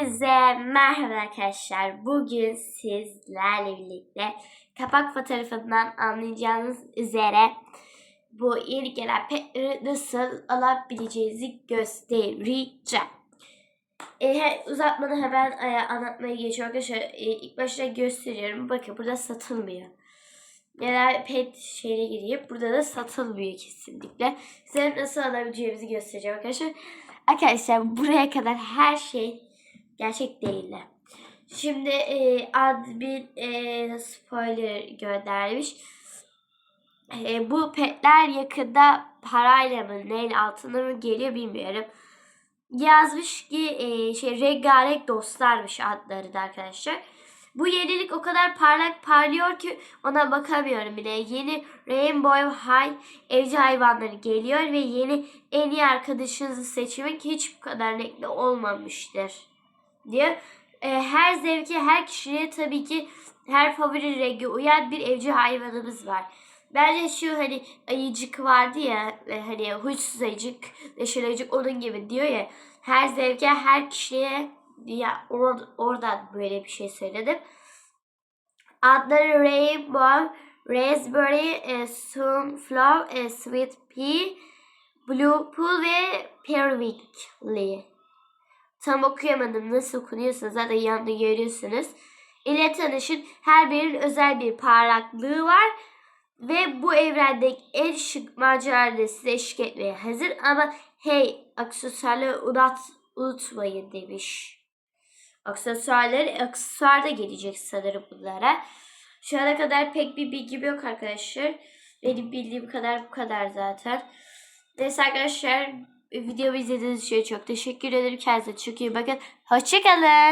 Hepinize merhaba arkadaşlar. Bugün sizlerle birlikte kapak fotoğrafından anlayacağınız üzere bu yeni gelen petleri nasıl alabileceğinizi göstereceğim. E, uzatmadan hemen e, anlatmaya geçiyorum arkadaşlar. E, ilk başta gösteriyorum. Bakın burada satılmıyor. Neler pet şeyine gireyim. Burada da satılmıyor kesinlikle. Size nasıl alabileceğimizi göstereceğim arkadaşlar. Arkadaşlar buraya kadar her şey gerçek değil. Şimdi e, admin e, spoiler göndermiş. E, bu petler yakında parayla mı neyle altına mı geliyor bilmiyorum. Yazmış ki e, şey rengarenk dostlarmış adları da arkadaşlar. Bu yenilik o kadar parlak parlıyor ki ona bakamıyorum bile. Yeni Rainbow High evcil hayvanları geliyor ve yeni en iyi arkadaşınızı seçmek hiç bu kadar renkli olmamıştır diyor. E, her zevke, her kişiye tabii ki her favori rengi uyan bir evcil hayvanımız var. Bence şu hani ayıcık vardı ya e, hani huysuz ayıcık, neşeli ayıcık onun gibi diyor ya her zevke, her kişiye ya or- oradan böyle bir şey söyledim. Adları Rainbow, Raspberry, e, Sunflower, e, Sweet Pea, Blue Pool ve Periwinkle. Tam okuyamadım nasıl okunuyorsa zaten yanında görüyorsunuz. İle tanışın her birinin özel bir parlaklığı var. Ve bu evrendeki en şık maceralarda size eşlik etmeye hazır. Ama hey aksesuarları unut, unutmayın demiş. Aksesuarları aksesuar da gelecek sanırım bunlara. Şu ana kadar pek bir bilgim yok arkadaşlar. Benim bildiğim kadar bu kadar zaten. Neyse arkadaşlar videomu izlediğiniz için çok teşekkür ederim. Kendinize çok iyi bakın. Hoşçakalın.